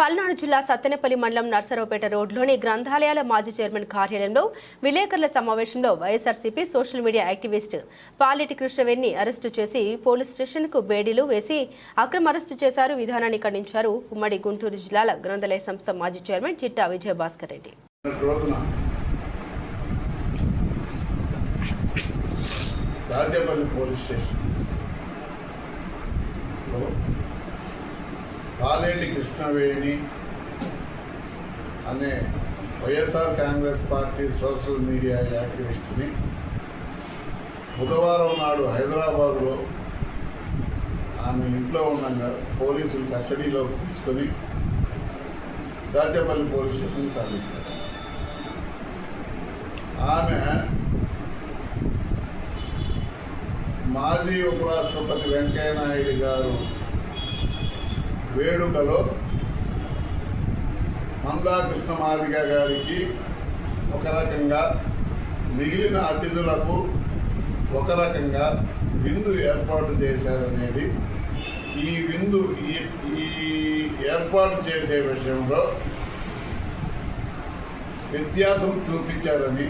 పల్నాడు జిల్లా సత్తెనపల్లి మండలం నర్సరావుపేట రోడ్లోని గ్రంథాలయాల మాజీ చైర్మన్ కార్యాలయంలో విలేకరుల సమావేశంలో YSRCP social media activist Paleti కృష్ణవేణిని arrest చేసి పోలీస్ స్టేషన్కు బేడీలు వేసి అక్రమ అరెస్టు చేశారు. విధానాన్ని ఖండించారు ఉమ్మడి గుంటూరు జిల్లాల గ్రంథాలయ సంస్థ మాజీ చైర్మన్ చిట్టా విజయభాస్కర్ రెడ్డి. రోజున పోలీస్ స్టేషన్. కాలేటి కృష్ణవేణి అనే YSR Congress party social media యాక్టివిస్ట్ని బుధవారం నాడు హైదరాబాద్లో ఆమె ఇంట్లో ఉండగా పోలీసులు కస్టడీలోకి తీసుకొని దాచేపల్లి పోలీస్ స్టేషన్కి తరలించారు. ఆమె మాజీ ఉపరాష్ట్రపతి వెంకయ్య నాయుడు గారు వేడుకలో మందాకృష్ణ మాదిగ గారికి ఒక రకంగా మిగిలిన అతిథులకు ఒక రకంగా విందు ఏర్పాటు చేశారనేది ఈ విందు ఈ ఈ ఏర్పాటు చేసే విషయంలో వ్యత్యాసం చూపించారని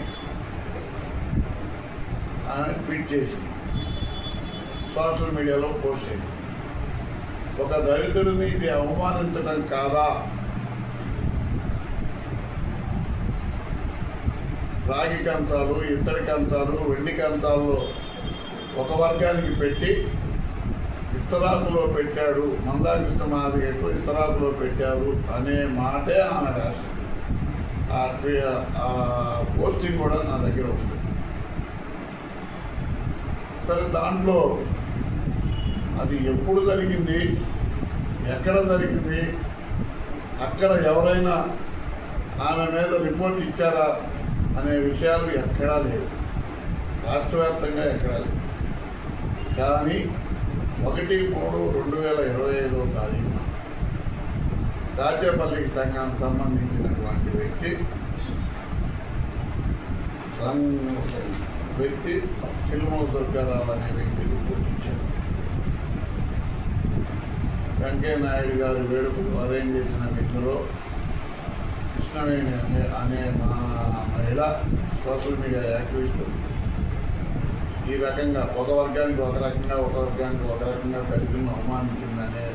ఆమె ట్వీట్ చేసింది. సోషల్ మీడియాలో పోస్ట్ చేసింది. ఒక దళితుడిని ఇది అవమానించడం కాదా? రాగి కంచాలు ఇత్తడి కంచాలు వెండి కంచాల్లో ఒక వర్గానికి పెట్టి ఇస్తరాకులో పెట్టాడు. మందాకృష్ణ మాదిగకు ఇస్తరాకులో పెట్టారు అనే మాటే ఆమె రాసింది. ఆ ఆ పోస్టింగ్ కూడా నా దగ్గర ఉంది. సరే దాంట్లో అది ఎప్పుడు జరిగింది? ఎక్కడ జరిగింది? అక్కడ ఎవరైనా ఆమె మీద రిపోర్ట్ ఇచ్చారా అనే విషయాలు ఎక్కడా లేవు. రాష్ట్ర వ్యాప్తంగా ఎక్కడా లేవు. కానీ ఒకటి మూడు రెండు వేల ఇరవై ఐదో తారీఖున దాచేపల్లికి సంఘానికి సంబంధించినటువంటి వ్యక్తి వ్యక్తి చిలుమల దుర్గారావు అనే వ్యక్తి రిపోర్ట్ ఇచ్చారు. వెంకయ్య నాయుడు గారు వేడుకలు అరేంజ్ చేసిన వ్యక్తిలో కృష్ణవేణి అనే అనే మా మహిళ సోషల్ మీడియా యాక్టివిస్ట్ ఈ రకంగా ఒక వర్గానికి ఒక రకంగా ఒక వర్గానికి ఒక రకంగా దళితులను అవమానించిందనే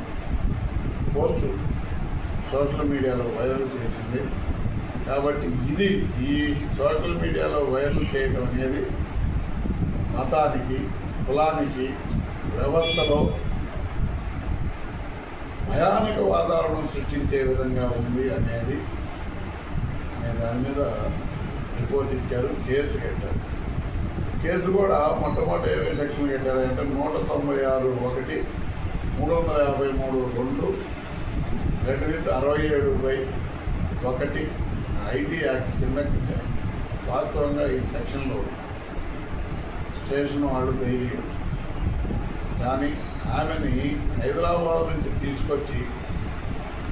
పోస్టు సోషల్ మీడియాలో వైరల్ చేసింది. కాబట్టి ఇది ఈ సోషల్ మీడియాలో వైరల్ చేయడం అనేది మతానికి కులానికి వ్యవస్థలో భయానక వాతావరణం సృష్టించే విధంగా ఉంది అనేది అనే దాని మీద రిపోర్ట్ ఇచ్చారు. కేసు కట్టారు. కేసు కూడా మొట్టమొదటి ఏవే సెక్షన్ కట్టారు అంటే నూట తొంభై ఆరు ఒకటి మూడు వందల యాభై మూడు రెండు రెండు విత్ అరవై ఏడు బై ఒకటి ఐటీ యాక్ట్ కింద కట్టారు. వాస్తవంగా ఈ సెక్షన్లో స్టేషన్ వాళ్ళు బెయిల్ ఇవ్వచ్చు కానీ ఆమెని హైదరాబాద్ నుంచి తీసుకొచ్చి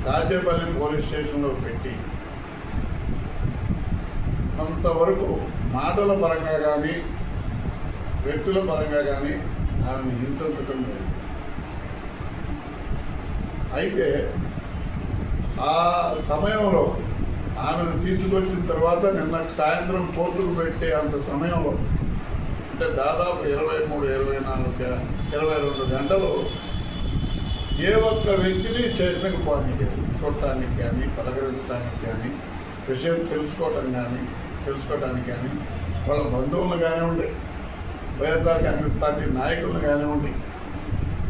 రాజేపల్లి పోలీస్ స్టేషన్లో పెట్టి కొంతవరకు మాటల పరంగా కానీ వ్యక్తుల పరంగా కానీ ఆమెను హింసించటం జరిగింది. అయితే ఆ సమయంలో ఆమెను తీసుకొచ్చిన తర్వాత నిన్న సాయంత్రం కోర్టుకు పెట్టే అంత సమయంలో అంటే దాదాపు ఇరవై మూడు ఇరవై నాలుగు గ- ఇరవై రెండు గంటలు ఏ ఒక్క వ్యక్తిని స్టేషన్కి పోనీయలేదు చూడటానికి కానీ పలకరించడానికి కానీ విషయం తెలుసుకోవటం కానీ తెలుసుకోవటానికి కానీ వాళ్ళ బంధువులు కానివ్వండి వైఎస్ఆర్ కాంగ్రెస్ పార్టీ నాయకులను కానివ్వండి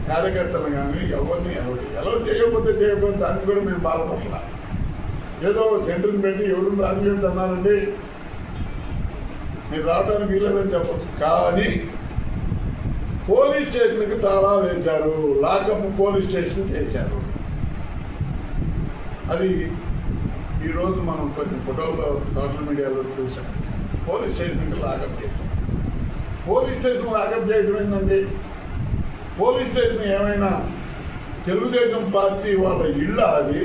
కార్యకర్తలు కానీ ఎవరిని ఎవరు ఎలా చేయకపోతే చేయకపోతే దానికి కూడా మేము బాధపడాలి ఏదో సెంటర్ని పెట్టి ఎవరు రాజకీయం అన్నారండి మీరు రావడానికి వీలేదని చెప్పచ్చు. కానీ పోలీస్ స్టేషన్కి తాళా వేశారు. లాకప్ పోలీస్ స్టేషన్కి వేశారు. అది ఈరోజు మనం కొన్ని ఫోటోలు సోషల్ మీడియాలో చూసాం పోలీస్ స్టేషన్కి లాకప్ చేశాం. పోలీస్ స్టేషన్ లాకప్ చేయడం ఏంటండి పోలీస్ స్టేషన్ ఏమైనా తెలుగుదేశం పార్టీ వాళ్ళ ఇళ్ళ అది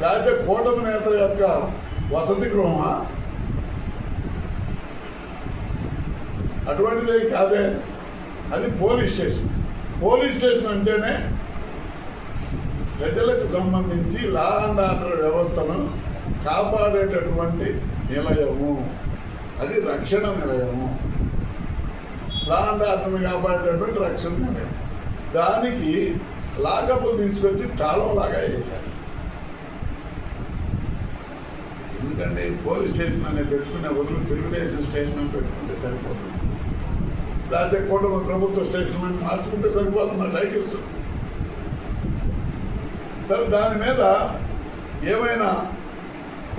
లేకపోతే కూటమి నేతల యొక్క వసతి గృహమా? అటువంటిది కాదే. అది పోలీస్ స్టేషన్. పోలీస్ స్టేషన్ అంటేనే ప్రజలకు సంబంధించి లా అండ్ ఆర్డర్ వ్యవస్థను కాపాడేటటువంటి నిలయము. అది రక్షణ నిలయము. లా అండ్ ఆర్డర్ని కాపాడేటటువంటి రక్షణ నిలయం. దానికి లాకప్లు తీసుకొచ్చి తాళం లాగా వేశారు. ఎందుకంటే పోలీస్ స్టేషన్ అనే పెట్టుకునే బదులు తెలుగుదేశం స్టేషన్ అని పెట్టుకుంటే సరిపోతుంది. లేకపోతే కుటుంబ ప్రభుత్వ స్టేషన్ అని మార్చుకుంటే సరిపోతుంది టైటిల్స్ సరే దాని మీద ఏమైనా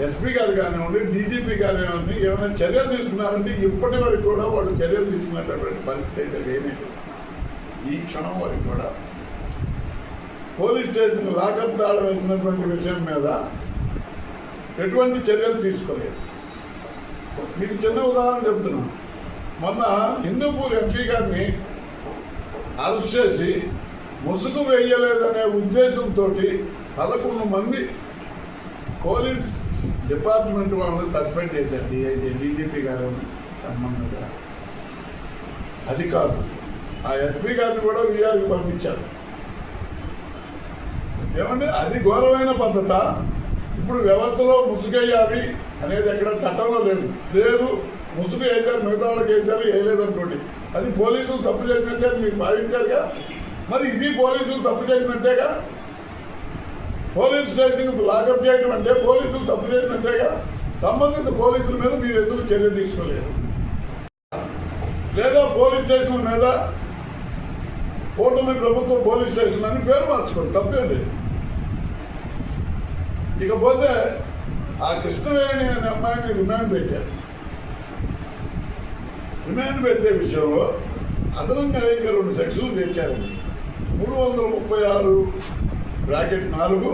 ఎస్పీ గారు కానివ్వండి డీజీపీ గారు కానివ్వండి ఏమైనా చర్యలు తీసుకున్నారంటే ఇప్పటి వరకు కూడా వాళ్ళు చర్యలు తీసుకునేటటువంటి పరిస్థితి అయితే లేనే ఈ క్షణం వరకు కూడా. పోలీస్ స్టేషన్ లాకప్ తాళం వేసినటువంటి విషయం మీద ఎటువంటి చర్యలు తీసుకోలేదు. మీకు చిన్న ఉదాహరణ చెప్తున్నాను. మొన్న హిందూపూర్ ఎంపీ గారిని అరెస్ట్ చేసి ముసుగు వేయలేదనే ఉద్దేశంతో పదకొండు మంది పోలీస్ డిపార్ట్మెంట్ వాళ్ళని సస్పెండ్ చేశారు. డిఐజీ డీజీపీ గారు సంబంధిత అధికారులు. ఆ ఎస్పీ గారిని కూడా విఆర్కి పంపించారు. ఏమంటే అది ఘోరమైన పద్ధత? ఇప్పుడు వ్యవస్థలో ముసుగేయాలి అనేది ఎక్కడ చట్టంలో లేదు. లేదు. ముసుగు వేశారు మిగతా వాళ్ళకి వేశారు వేయలేదనుకోండి అది పోలీసులు తప్పు చేసినట్టే అని మీరు భావించారుగా? మరి ఇది పోలీసులు తప్పు చేసినట్టేగా? పోలీస్ స్టేషన్ లాకప్ చేయడం అంటే పోలీసులు తప్పు చేసినట్టేగా? సంబంధిత పోలీసుల మీద మీరు ఎందుకు చర్య తీసుకోలేదు? లేదా పోలీస్ స్టేషన్ మీద కూటమి ప్రభుత్వ పోలీస్ స్టేషన్ అని పేరు మార్చుకోండి తప్పేం లేదు. ఇకపోతే ఆ కృష్ణవేణి అనే అమ్మాయిని రిమాండ్ పెట్టారు. రిమాండ్ పెట్టే విషయంలో అదనంగా ఇంకా రెండు సెక్షన్లు తెచ్చారండి మూడు వందల ముప్పై ఆరు బ్రాకెట్ నాలుగు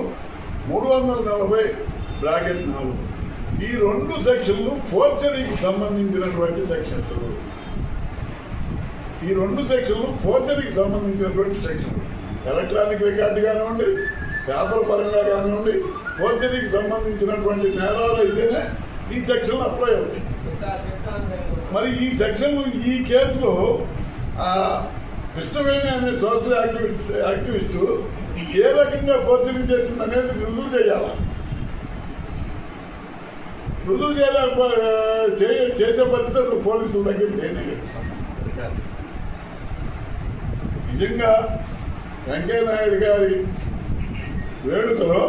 మూడు వందల నలభై బ్రాకెట్ నాలుగు. ఈ రెండు సెక్షన్లు ఫోర్జరీకి సంబంధించినటువంటి సెక్షన్లు. ఈ రెండు సెక్షన్లు ఫోర్జరీకి సంబంధించినటువంటి సెక్షన్లు. ఎలక్ట్రానిక్ రికార్డు కానివ్వండి పేపర్ పరంగా కానివ్వండి ఫోర్జరీకి సంబంధించినటువంటి నేరాలు అయితేనే ఈ సెక్షన్లు అప్లై అవుతాయి. మరి ఈ సెక్షన్ ఈ కేసులో కృష్ణవేణి అనే సోషల్ యాక్టివిస్ట్ యాక్టివిస్టు ఏ రకంగా ఫోర్జరీ చేసింది అనేది రుజువు చేయాలి? రుజువు చేయలేకపో చేసే పరిస్థితి అసలు పోలీసుల దగ్గర లేనే నిజంగా వెంకయ్య నాయుడు గారి వేడుకలో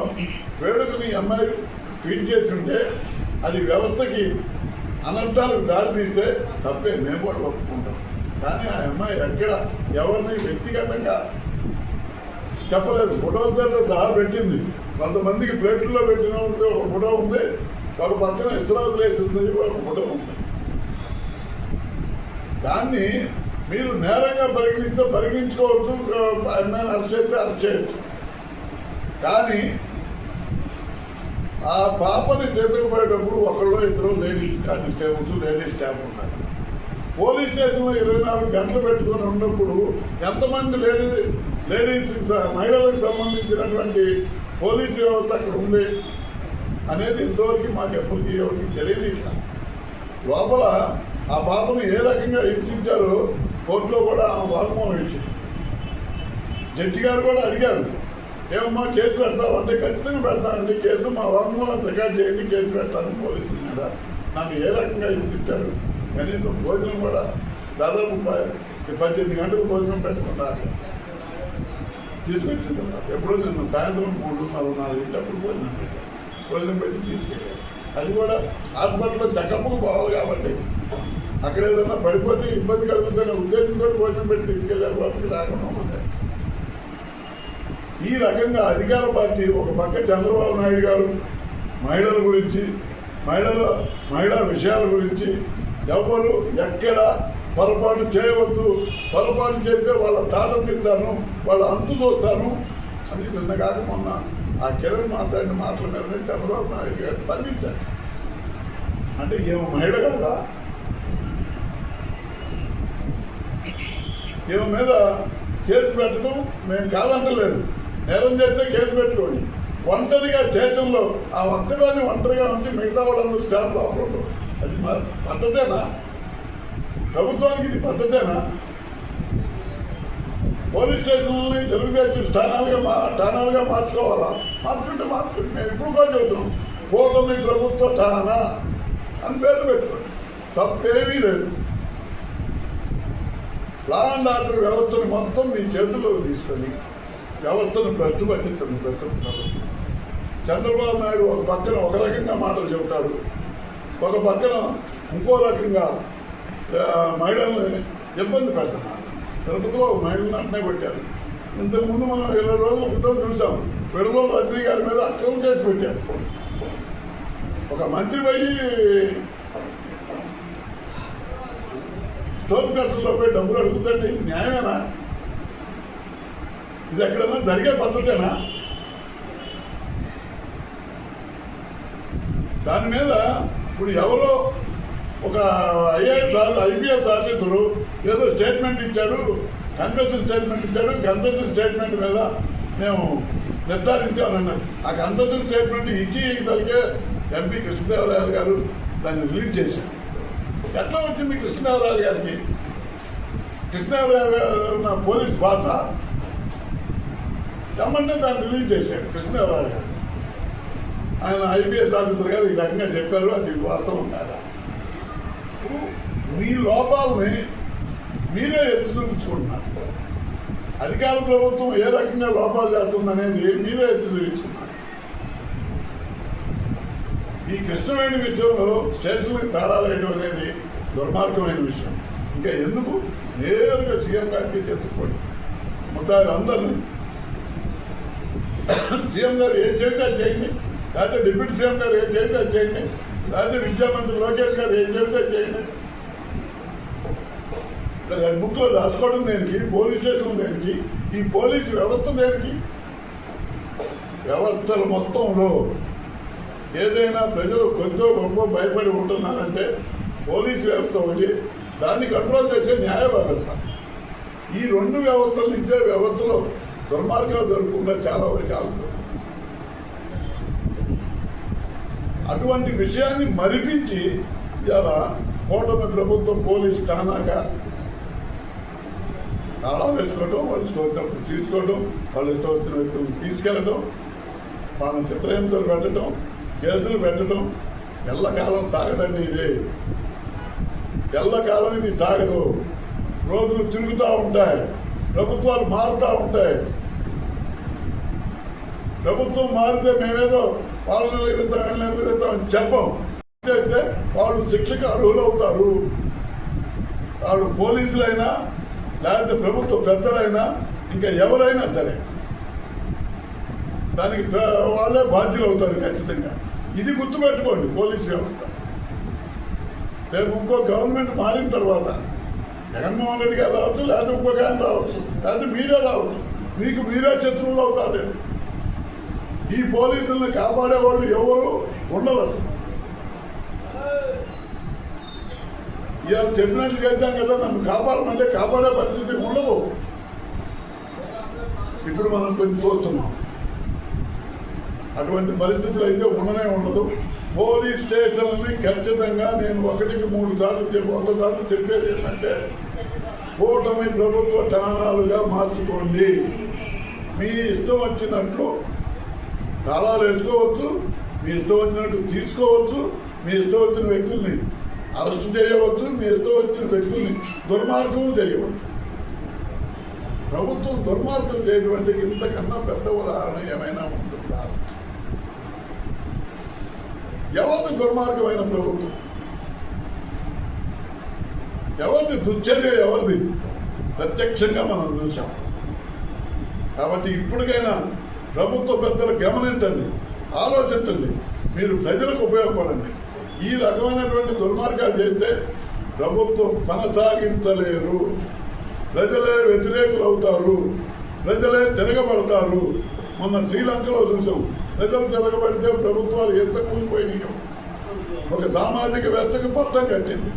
వేడుకని అమ్మాయి ట్వీట్ చేసి ఉంటే అది వ్యవస్థకి అనంతాలకు దారి తీస్తే తప్పే మేము కూడా ఒప్పుకుంటాం. కానీ ఆ అమ్మాయి ఎక్కడ ఎవరిని వ్యక్తిగతంగా చెప్పలేదు. ఫోటోలతో సహా పెట్టింది. కొంతమందికి ప్లేట్లో పెట్టిన ఒక ఫోటో ఉంది. ఒక పక్కన ఇతర ప్లేస్ ఉంది ఒక ఫోటో ఉంది. దాన్ని మీరు నేరంగా పరిగణిస్తే పరిగణించుకోవచ్చు అమ్మాయిని అరెస్ట్ అయితే అరెస్ట్ చేయొచ్చు కానీ ఆ పాపని తీసుకుపోయేటప్పుడు ఒకళ్ళు ఇద్దరు లేడీస్ కానిస్టేబుల్స్ లేడీస్ స్టాఫ్ ఉన్నారు. పోలీస్ స్టేషన్లో ఇరవై నాలుగు గంటలు పెట్టుకొని ఉన్నప్పుడు ఎంతమంది లేడీ లేడీస్ మహిళలకు సంబంధించినటువంటి పోలీస్ వ్యవస్థ అక్కడ ఉంది అనేది ఇంతవరకు మాకు ఎప్పటికీ ఎవరికి తెలియదు లోపల ఆ పాపను ఏ రకంగా హింసించారో కోర్టులో కూడా ఆమె వాగ్మూలం ఇచ్చింది. జడ్జి గారు కూడా అడిగారు ఏమమ్మా కేసు పెడతావు అంటే ఖచ్చితంగా పెడతానండి. కేసు మా వాంగ్మూలం రికార్డ్ చేయండి కేసు పెడతాను పోలీసుల మీద. నాకు ఏ రకంగా హింసించారు కనీసం భోజనం కూడా దాదాపు పద్దెనిమిది గంటలకు భోజనం పెట్టకుండా తీసుకొచ్చిన తర్వాత ఎప్పుడో నేను సాయంత్రం మూడు నాలుగు నాలుగు భోజనం పెట్టాను. భోజనం పెట్టి తీసుకెళ్ళాను. అది కూడా హాస్పిటల్లో చెకప్కు పోవాలి కాబట్టి. అక్కడ ఏదైనా పడిపోతే ఇబ్బంది కలుగుతుందనే ఉద్దేశంతో భోజనం పెట్టి తీసుకెళ్ళారు. వాళ్ళకి లేకుండా ఉంది ఈ రకంగా అధికార పార్టీ ఒక పక్క చంద్రబాబు నాయుడు గారు మహిళల గురించి మహిళల మహిళా విషయాల గురించి ఎవరు ఎక్కడ పొరపాటు చేయవద్దు పొరపాటు చేస్తే వాళ్ళ తాట తీస్తాను వాళ్ళ అంతు చూస్తాను అని నిన్న కాక మొన్న ఆ కిరణ్ మాట్లాడిన మాటల మీదనే చంద్రబాబు నాయుడు గారు స్పందించారు. అంటే ఏమో మహిళ కదా? ఈమె మీద కేసు పెట్టడం మేము కాదంటలేదు. నేరం చేస్తే కేసు పెట్టుకోండి. ఒంటరిగా స్టేషన్లో ఆ ఒక్కదాన్ని ఒంటరిగా ఉంచి మిగతా వాళ్ళందరూ స్టాఫ్ లోపల అది మా పద్ధతేనా? ప్రభుత్వానికి ఇది పద్ధతేనా? పోలీస్ స్టేషన్లని తెలుగుదేశం స్థానాలుగా మా స్థానాలుగా మార్చుకోవాలా? మార్చుకుంటే మార్చుకుంటే మేము ఇప్పుడు కూడా చెబుతున్నాం కూటమి ప్రభుత్వ స్థానా? అని పేరు పెట్టుకోండి. తప్పేమీ లేదు. లా అండ్ ఆర్డర్ వ్యవస్థను మొత్తం మీ చేతుల్లోకి తీసుకొని వ్యవస్థను ప్రశ్న పట్టిస్తుంది ప్రస్తుత చంద్రబాబు నాయుడు ఒక పక్కన ఒక రకంగా మాటలు చెబుతాడు. ఒక పక్కన ఇంకో రకంగా మహిళల్ని ఇబ్బంది పెడుతున్నారు. తిరుపతిలో ఒక మహిళలను అట్నే పెట్టారు. ఇంతకుముందు మనం ఇరవై రోజుల క్రితం చూసాం. విడుదల రజనీ గారి మీద అక్రమం కేసు పెట్టారు. ఒక మంత్రి పోయి స్టోన్ కేసుల్లో పోయి డబ్బులు అడుగుతుంటే ఇది న్యాయమేనా? ఇది ఎక్కడైనా జరిగే పద్ధతేనా? దాని మీద ఇప్పుడు ఎవరో ఒక ఐఏఎస్ ఐపీఎస్ ఆఫీసరు ఏదో స్టేట్మెంట్ ఇచ్చాడు కన్ఫెషన్ స్టేట్మెంట్ ఇచ్చాడు కన్ఫెషన్ స్టేట్మెంట్ మీద మేము నిర్ధారించామన్నారు. ఆ కన్ఫెషన్ స్టేట్మెంట్ ఇచ్చి తలకే ఎంపీ కృష్ణదేవరాయలు గారు దాన్ని రిలీజ్ చేశారు. ఎట్లా వచ్చింది కృష్ణదేవరాయలు గారికి? కృష్ణదేవరాయలు గారు పోలీస్ భాష రమ్మంటే దాన్ని రిలీజ్ చేశాడు కృష్ణదేవరాయలు గారు. ఆయన ఐపీఎస్ ఆఫీసర్ గారు ఈ రకంగా చెప్పారు అది వాస్తవం కాదా? మీ లోపాలని మీరే ఎత్తి చూపించుకుంటున్నారు. అధికార ప్రభుత్వం ఏ రకంగా లోపాలు చేస్తుందనేది మీరే ఎత్తి చూపించుకున్నారు. ఈ కృష్ణమైన విషయంలో స్టేషన్లకు తాళాలు వేయడం అనేది దుర్మార్గమైన విషయం. ఇంకా ఎందుకు? నేరుగా సీఎం గారికి చేసుకోండి ముద్దాయిలు అందరినీ సీఎం గారు ఏం చేస్తే చేయండి. లేకపోతే డిప్యూటీ సీఎం గారు ఏం చేస్తే చేయండి. లేకపోతే విద్యామంత్రి లోకేష్ గారు ఏం చేస్తే చేయండి. రెడ్ బుక్లో రాసుకోవడం దేనికి? పోలీస్ స్టేషన్ దేనికి? ఈ పోలీస్ వ్యవస్థ దేనికి? వ్యవస్థల మొత్తంలో ఏదైనా ప్రజలు కొంచెం గొప్ప భయపడి ఉంటున్నారంటే పోలీస్ వ్యవస్థ ఒకటి దాన్ని కంట్రోల్ చేసే న్యాయ వ్యవస్థ. ఈ రెండు వ్యవస్థలు ఇచ్చే వ్యవస్థలో దుర్మార్గాలు జరగకుండా చాలా వరకు ఆగుతుంది. అటువంటి విషయాన్ని మరిపించి ఇలా కూటమి ప్రభుత్వం పోలీస్ ఠానాగా తాళం వేసుకోవటం వాళ్ళు ఇష్టం వచ్చినప్పుడు తీసుకోవటం వాళ్ళు ఇష్టం వచ్చిన వ్యక్తులను తీసుకెళ్ళటం వాళ్ళని చిత్రహింసలు పెట్టడం కేసులు పెట్టడం ఎల్లకాలం సాగదండి ఇది. ఎల్లకాలం ఇది సాగదు. రోజులు తిరుగుతూ ఉంటాయి. ప్రభుత్వాలు మారుతూ ఉంటాయి. ప్రభుత్వం మారితే మేమేదో పాలన ఎదుగుతాం అని చెప్పం. అయితే వాళ్ళు శిక్షకు అర్హులు అవుతారు వాళ్ళు పోలీసులైనా లేకపోతే ప్రభుత్వ పెద్దలైనా ఇంకా ఎవరైనా సరే దానికి వాళ్ళే బాధ్యులు అవుతారు ఖచ్చితంగా. ఇది గుర్తుపెట్టుకోండి పోలీస్ వ్యవస్థ. రేపు ఇంకో గవర్నమెంట్ మారిన తర్వాత జగన్మోహన్ రెడ్డి గారు రావచ్చు లేకపోతే ఇంకొక రావచ్చు లేకపోతే మీరే రావచ్చు. మీకు మీరే శత్రువులు అవుతారు. ఈ పోలీసులను కాపాడే వాళ్ళు ఎవరు ఉండదు అసలు. ఇవాళ చెప్పినట్టు చేశాం కదా నన్ను కాపాడమంటే కాపాడే పరిస్థితి ఉండదు. ఇప్పుడు మనం కొంచెం చూస్తున్నాం. అటువంటి పరిస్థితులు అయితే ఉండనే ఉండదు. పోలీస్ స్టేషన్ని ఖచ్చితంగా నేను ఒకటికి మూడు సార్లు చెప్పి ఒకసారి చెప్పేది ఏంటంటే కూటమి ప్రభుత్వ ఠాణాలుగా మార్చుకోండి. మీ ఇష్టం వచ్చినట్లు తాళాలు వేసుకోవచ్చు మీ ఇష్టం వచ్చినట్టు తీసుకోవచ్చు మీ ఇష్టం వచ్చిన వ్యక్తుల్ని అరెస్ట్ చేయవచ్చు మీ ఇష్టం వచ్చిన వ్యక్తుల్ని దుర్మార్గం చేయవచ్చు. ప్రభుత్వం దుర్మార్గం చేయటువంటి ఇంతకన్నా పెద్ద ఉదాహరణ ఏమైనా ఉంటుందా? ఎవరిది దుర్మార్గమైన ప్రభుత్వం? ఎవరిది దుశ్చర్య ఎవరిది? ప్రత్యక్షంగా మనం చూసాం కాబట్టి ఇప్పటికైనా ప్రభుత్వ పెద్దలు గమనించండి ఆలోచించండి మీరు ప్రజలకు ఉపయోగపడండి. ఈ రకమైనటువంటి దుర్మార్గాలు చేస్తే ప్రభుత్వం కొనసాగించలేరు. ప్రజలే వ్యతిరేకులు అవుతారు. ప్రజలే తిరగబడతారు. మొన్న శ్రీలంకలో చూసాం ప్రజలు తిరగబడితే ప్రభుత్వాలు ఎంత కూలిపోయినాయో. ఒక సామాజిక వేత్తకు పట్టం కట్టింది.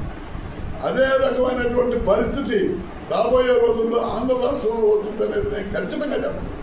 అదే రకమైనటువంటి పరిస్థితి రాబోయే రోజుల్లో ఆంధ్ర రాష్ట్రంలో వస్తుందనేది నేను ఖచ్చితంగా చెప్పను.